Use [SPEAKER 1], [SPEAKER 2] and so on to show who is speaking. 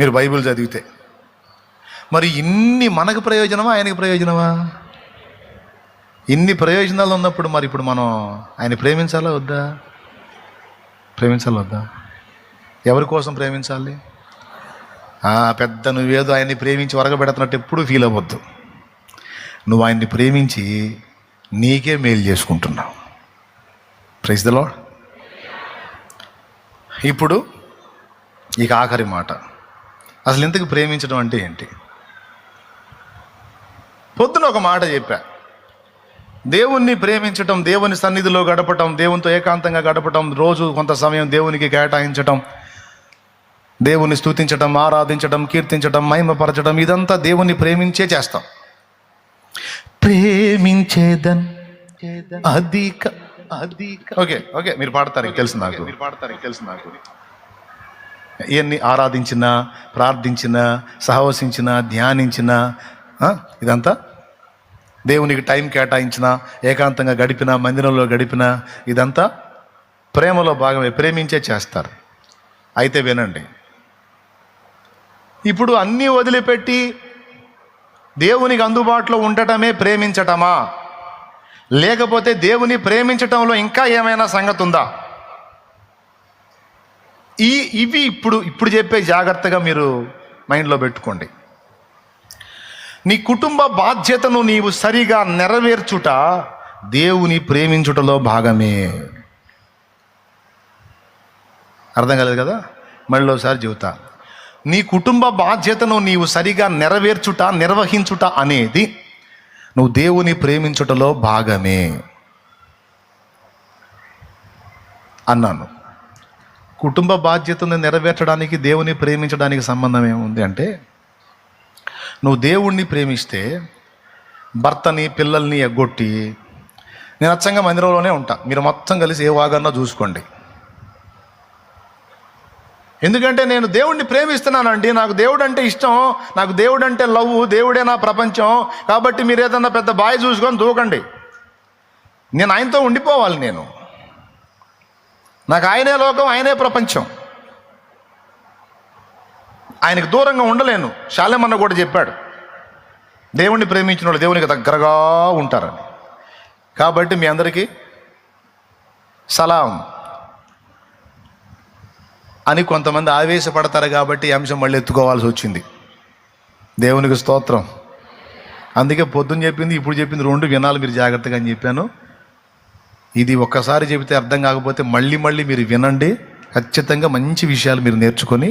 [SPEAKER 1] మీరు బైబిల్ చదివితే. మరి ఇన్ని మనకు ప్రయోజనమా ఆయనకి ప్రయోజనమా? ఇన్ని ప్రయోజనాలు ఉన్నప్పుడు మరి ఇప్పుడు మనం ఆయన ప్రేమించాలా వద్దా? ప్రేమించాలా వద్దా? ఎవరి కోసం ప్రేమించాలి? పెద్ద నువ్వేదో ఆయన్ని ప్రేమించి వరగబెడుతున్నట్టు ఎప్పుడు ఫీల్ అవ్వద్దు. నువ్వు ఆయన్ని ప్రేమించి నీకే మేలు చేసుకుంటున్నావు. ప్రైజ్ ద లాడ్ ఇప్పుడు ఇక ఆఖరి మాట. అసలు ఇంతకు ప్రేమించడం అంటే ఏంటి? పొద్దున ఒక మాట చెప్పా. దేవుణ్ణి ప్రేమించటం దేవుని సన్నిధిలో గడపటం దేవునితో ఏకాంతంగా గడపటం రోజు కొంత సమయం దేవునికి కేటాయించటం దేవుని స్తుతించటం ఆరాధించటం కీర్తించటం మహిమపరచడం ఇదంతా దేవుణ్ణి ప్రేమించే చేస్తాం. ప్రేమించేదన్ అధిక అధిక. ఓకే ఓకే మీరు పాడతారు తెలుసు నాకు. మీరు పాడతారు తెలుసు నాకు. ఇవన్నీ ఆరాధించిన ప్రార్థించిన సహవసించిన ధ్యానించిన ఇదంతా? దేవునికి టైం కేటాయించిన ఏకాంతంగా గడిపిన మందిరంలో గడిపిన ఇదంతా ప్రేమలో భాగమే ప్రేమించే చేస్తారు. అయితే వినండి. ఇప్పుడు అన్నీ వదిలిపెట్టి దేవునికి అందుబాటులో ఉండటమే ప్రేమించటమా? లేకపోతే దేవుని ప్రేమించటంలో ఇంకా ఏమైనా సంగతి ఉందా ఈ ఇవి ఇప్పుడు ఇప్పుడు చెప్పే జాగ్రత్తగా మీరు మైండ్లో పెట్టుకోండి. నీ కుటుంబ బాధ్యతను నీవు సరిగా నెరవేర్చుట దేవుని ప్రేమించుటలో భాగమే. అర్థం కాలేదు కదా? మళ్ళీ ఒకసారి చెబుతా. నీ కుటుంబ బాధ్యతను నీవు సరిగా నెరవేర్చుట నిర్వహించుట అనేది నువ్వు దేవుని ప్రేమించుటలో భాగమే. అన్నాను. కుటుంబ బాధ్యతను నెరవేర్చడానికి దేవుని ప్రేమించడానికి సంబంధం ఏముంది అంటే నువ్వు దేవుణ్ణి ప్రేమిస్తే భర్తని పిల్లల్ని ఎగ్గొట్టి నేను అచ్చంగా మందిరంలోనే ఉంటా. మీరు మొత్తం కలిసి ఏ వాగన్నా చూసుకోండి. ఎందుకంటే నేను దేవుణ్ణి ప్రేమిస్తున్నానండి. నాకు దేవుడు అంటే ఇష్టం. నాకు దేవుడు అంటే లవ్ దేవుడే నా ప్రపంచం. కాబట్టి మీరు ఏదన్నా పెద్ద బాయ్ చూసుకొని దూకండి. నేను ఆయనతో ఉండిపోవాలి నేను. నాకు ఆయనే లోకం ఆయనే ప్రపంచం. ఆయనకు దూరంగా ఉండలేను. శాలేమన్న కూడా చెప్పాడు. దేవుణ్ణి ప్రేమించిన వాళ్ళు దేవునికి దగ్గరగా ఉంటారని. కాబట్టి మీ అందరికీ సలాం. అని కొంతమంది ఆవేశపడతారు కాబట్టి ఈ అంశం మళ్ళీ ఎత్తుకోవాల్సి వచ్చింది. దేవునికి స్తోత్రం. అందుకే పొద్దున్న చెప్పింది ఇప్పుడు చెప్పింది రెండు వినాలి మీరు జాగ్రత్తగా అని చెప్పాను. ఇది ఒక్కసారి చెబితే అర్థం కాకపోతే మళ్ళీ మళ్ళీ మీరు వినండి. ఖచ్చితంగా మంచి విషయాలు మీరు నేర్చుకొని